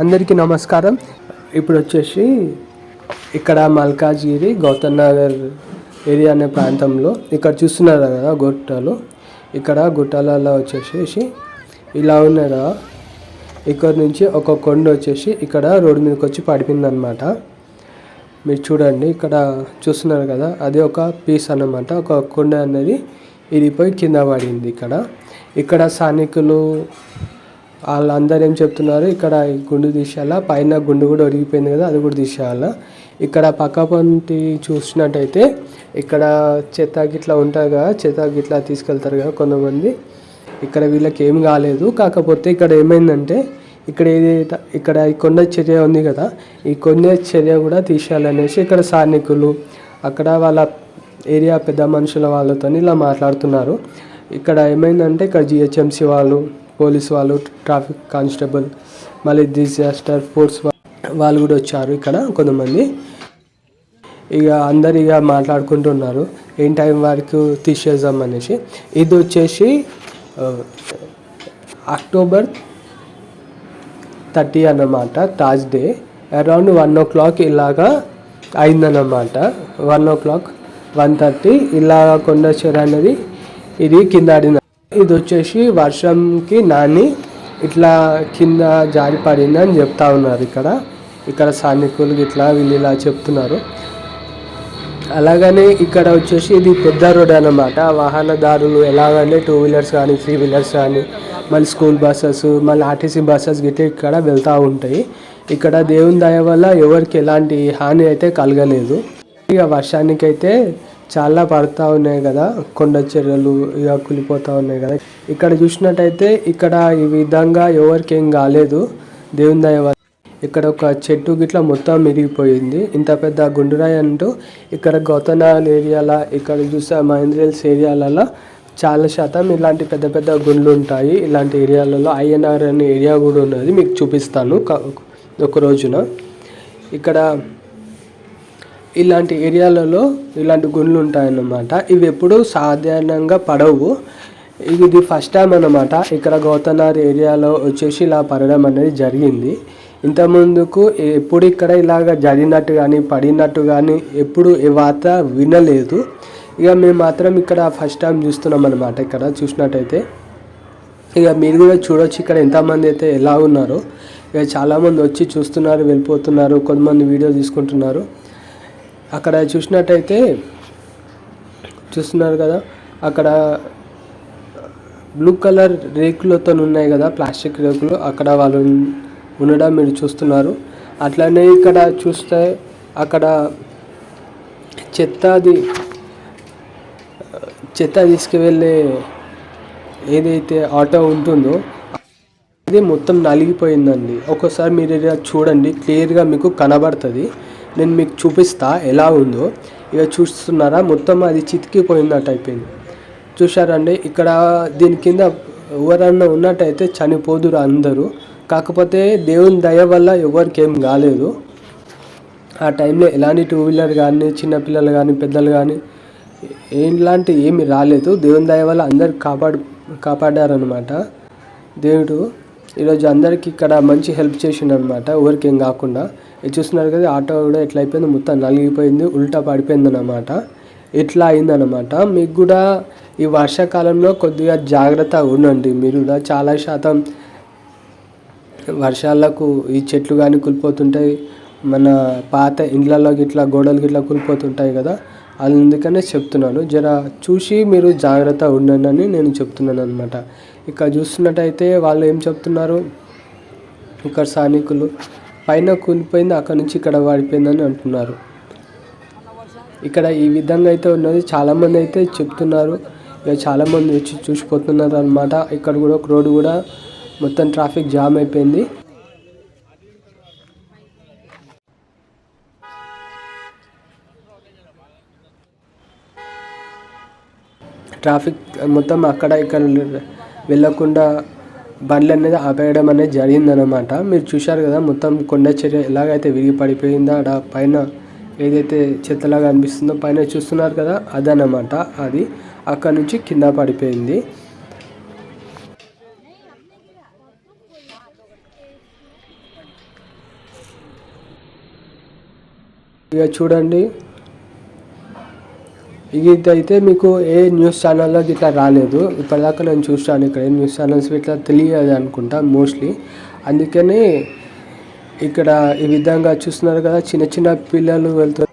అందరికీ నమస్కారం. ఇప్పుడు వచ్చేసి ఇక్కడ మల్కాజిగిరి గౌతమ్ నగర్ ఏరియా అనే ప్రాంతంలో ఇక్కడ చూస్తున్నారు కదా గుట్టలు. ఇక్కడ గుట్టలలో వచ్చేసి ఇలా ఉన్నాయి కదా ఇక్కడ నుంచి ఒక కొండ వచ్చేసి ఇక్కడ రోడ్డు మీదకి వచ్చి పడిపోయింది అనమాట మీరు చూడండి ఇక్కడ చూస్తున్నారు కదా అది ఒక పీస్ అన్నమాట. ఒక కొండ అనేది ఇరిగిపోయి కింద పడింది ఇక్కడ. ఇక్కడ స్థానికులు వాళ్ళందరూ ఏం చెప్తున్నారు? ఇక్కడ ఈ గుండు తీసేయాలా? పైన గుండు కూడా ఒరిగిపోయింది కదా అది కూడా తీసేయాలా? ఇక్కడ పక్క పంటి చూసినట్టయితే ఇక్కడ చెత్త గిట్లా ఉంటారు కదా చెత్త గిట్లా తీసుకెళ్తారు కదా కొంతమంది. ఇక్కడ వీళ్ళకి ఏం కాలేదు. కాకపోతే ఇక్కడ ఏమైందంటే ఇక్కడ ఏదైతే ఇక్కడ ఈ కొండ చర్య ఉంది కదా ఈ కొండ చర్య కూడా తీసేయాలనేసి ఇక్కడ స్థానికులు అక్కడ వాళ్ళ ఏరియా పెద్ద మనుషుల వాళ్ళతో ఇలా మాట్లాడుతున్నారు. ఇక్కడ ఏమైందంటే ఇక్కడ జిహెచ్ఎంసీ వాళ్ళు పోలీస్ వాళ్ళు ట్రాఫిక్ కానిస్టేబుల్ మళ్ళీ డిజాస్టర్ ఫోర్స్ వాళ్ళు కూడా వచ్చారు ఇక్కడ కొంతమంది. ఇక అందరు ఇక మాట్లాడుకుంటున్నారు ఏం టైం వరకు తీసేద్దాం అనేసి. ఇది వచ్చేసి అక్టోబర్ థర్టీ అన్నమాట Thursday around one o'clock ఇలాగా అయిందన్నమాట. One o'clock one thirty ఇలా కొండచెర అనేది ఇది కింద ఆడిన ఇది వచ్చేసి వర్షంకి నాని ఇట్లా కింద జారి పడింది అని చెప్తా ఉన్నారు ఇక్కడ. ఇక్కడ స్థానికులు ఇట్లా వీళ్ళు ఇలా చెప్తున్నారు. అలాగనే ఇక్కడ వచ్చేసి ఇది పెద్ద రోడ్ అన్నమాట. వాహనదారులు ఎలాగంటే టూ వీలర్స్ కానీ త్రీ వీలర్స్ కానీ మళ్ళీ స్కూల్ బస్సెస్ మళ్ళీ ఆర్టీసీ బస్సెస్ గిట్ల ఇక్కడ వెళ్తూ ఉంటాయి. ఇక్కడ దేవుని దయ వల్ల ఎవరికి ఎలాంటి హాని అయితే కలగలేదు. ఇక వర్షానికైతే చాలా పడతా ఉన్నాయి కదా. కొండ చర్యలు ఇక కులిపోతూ ఉన్నాయి కదా. ఇక్కడ చూసినట్టయితే ఇక్కడ ఈ విధంగా ఎవరికి ఏం కాలేదు. దేవుని దయ ఇక్కడ ఒక చెట్టు గిట్ల మొత్తం మిరిగిపోయింది ఇంత పెద్ద గుండురాయి అంటూ ఇక్కడ గౌతనాల్ ఏరియాలో ఇక్కడ చూస్తే మహేంద్రల్స్ ఏరియాలలో చాలా శాతం ఇలాంటి పెద్ద పెద్ద గుండ్లు ఉంటాయి. ఇలాంటి ఏరియాలలో ఐఎన్ఆర్ అనే ఏరియా కూడా ఉన్నది. మీకు చూపిస్తాను. ఒక రోజున ఇక్కడ ఇలాంటి ఏరియాలలో ఇలాంటి గుండ్లు ఉంటాయన్నమాట. ఇవి ఎప్పుడు సాధారణంగా పడవు. ఇది ఫస్ట్ టైం అన్నమాట. ఇక్కడ గౌతనార్ ఏరియాలో వచ్చేసి ఇలా పడడం అనేది జరిగింది. ఇంతకుముందుకు ఎప్పుడు ఇక్కడ ఇలాగ జరిగినట్టు కానీ పడినట్టు కానీ ఎప్పుడు ఏ వార్త వినలేదు. ఇక మేము మాత్రం ఇక్కడ ఫస్ట్ టైం చూస్తున్నాం అనమాట ఇక్కడ చూసినట్టయితే. ఇక మీరు కూడా చూడొచ్చు ఇక్కడ ఎంతమంది అయితే ఎలా ఉన్నారో. ఇక చాలామంది వచ్చి చూస్తున్నారు వెళ్ళిపోతున్నారు కొంతమంది వీడియో తీసుకుంటున్నారు. అక్కడ చూసినట్టయితే చూస్తున్నారు కదా అక్కడ బ్లూ కలర్ రేకులతో ఉన్నాయి కదా ప్లాస్టిక్ రేకులు. అక్కడ వాళ్ళు ఉండడం మీరు చూస్తున్నారు. అట్లనే ఇక్కడ చూస్తే అక్కడ చెత్తది చెత్త తీసుకువెళ్ళే ఏదైతే ఆటో ఉంటుందో అది మొత్తం నలిగిపోయిందండి. ఒకసారి మీరు చూడండి క్లియర్గా మీకు కనబడుతుంది. నేను మీకు చూపిస్తా ఎలా ఉందో. ఇక చూస్తున్నారా? మొత్తం అది చితికిపోయినట్టు అయిపోయింది. చూశారండి? ఇక్కడ దీని కింద ఎవరన్నా ఉన్నట్టయితే చనిపోదురు అందరూ. కాకపోతే దేవుని దయ వల్ల ఎవరికి ఏం కాలేదు. ఆ టైంలో ఎలాంటి టూ వీలర్ కానీ చిన్నపిల్లలు కానీ పెద్దలు కానీ ఎలాంటి ఏమి రాలేదు. దేవుని దయ వల్ల అందరు కాపాడు కాపాడారనమాట దేవుడు ఈరోజు అందరికీ ఇక్కడ మంచి హెల్ప్ చేసిండు అనమాట ఎవరికి కాకుండా. చూస్తున్నారు కదా ఆటో కూడా ఎట్లా అయిపోయింది మొత్తం నలిగిపోయింది ఉల్టా పడిపోయింది అనమాట ఇట్లా అయిందనమాట మీకు కూడా ఈ వర్షాకాలంలో కొద్దిగా జాగ్రత్త ఉండండి. మీరు కూడా చాలా శాతం వర్షాలకు ఈ చెట్లు కానీ కూలిపోతుంటాయి మన పాత ఇండ్లలో గిట్లా గోడలు గిట్లా కూలిపోతుంటాయి కదా అందుకనే చెప్తున్నాను. జర చూసి మీరు జాగ్రత్త ఉండండి అని నేను చెప్తున్నాను అనమాట ఇక్కడ చూస్తున్నట్టయితే వాళ్ళు ఏం చెప్తున్నారు? ఇక్కడ స్థానికులు పైన కూలిపోయింది అక్కడ నుంచి ఇక్కడ పడిపోయిందని అంటున్నారు. ఇక్కడ ఈ విధంగా అయితే ఉన్నది. చాలామంది అయితే చెప్తున్నారు. ఇక చాలామంది వచ్చి చూసిపోతున్నారు అనమాట ఇక్కడ కూడా ఒక రోడ్డు కూడా మొత్తం ట్రాఫిక్ జామ్ అయిపోయింది. ట్రాఫిక్ మొత్తం అక్కడ ఇక్కడ వెళ్ళకుండా బండ్లు అనేది ఆపేయడం అనేది జరిగిందనమాట మీరు చూశారు కదా మొత్తం కొండ చర్య ఎలాగైతే విరిగి పడిపోయిందో ఆడ పైన ఏదైతే చెత్తలాగా అనిపిస్తుందో పైన చూస్తున్నారు కదా అదనమాట అది అక్కడ నుంచి కింద పడిపోయింది. ఇక చూడండి ఇదైతే మీకు ఏ న్యూస్ ఛానల్లో ఇట్లా రాలేదు. ఇప్పటిదాకా నేను చూసాను ఇక్కడ. ఏ న్యూస్ ఛానల్స్ ఇట్లా తెలియదు అనుకుంటా మోస్ట్లీ అందుకని ఇక్కడ ఈ విధంగా చూస్తున్నారు కదా చిన్న చిన్న పిల్లలు వెళ్తున్నారు.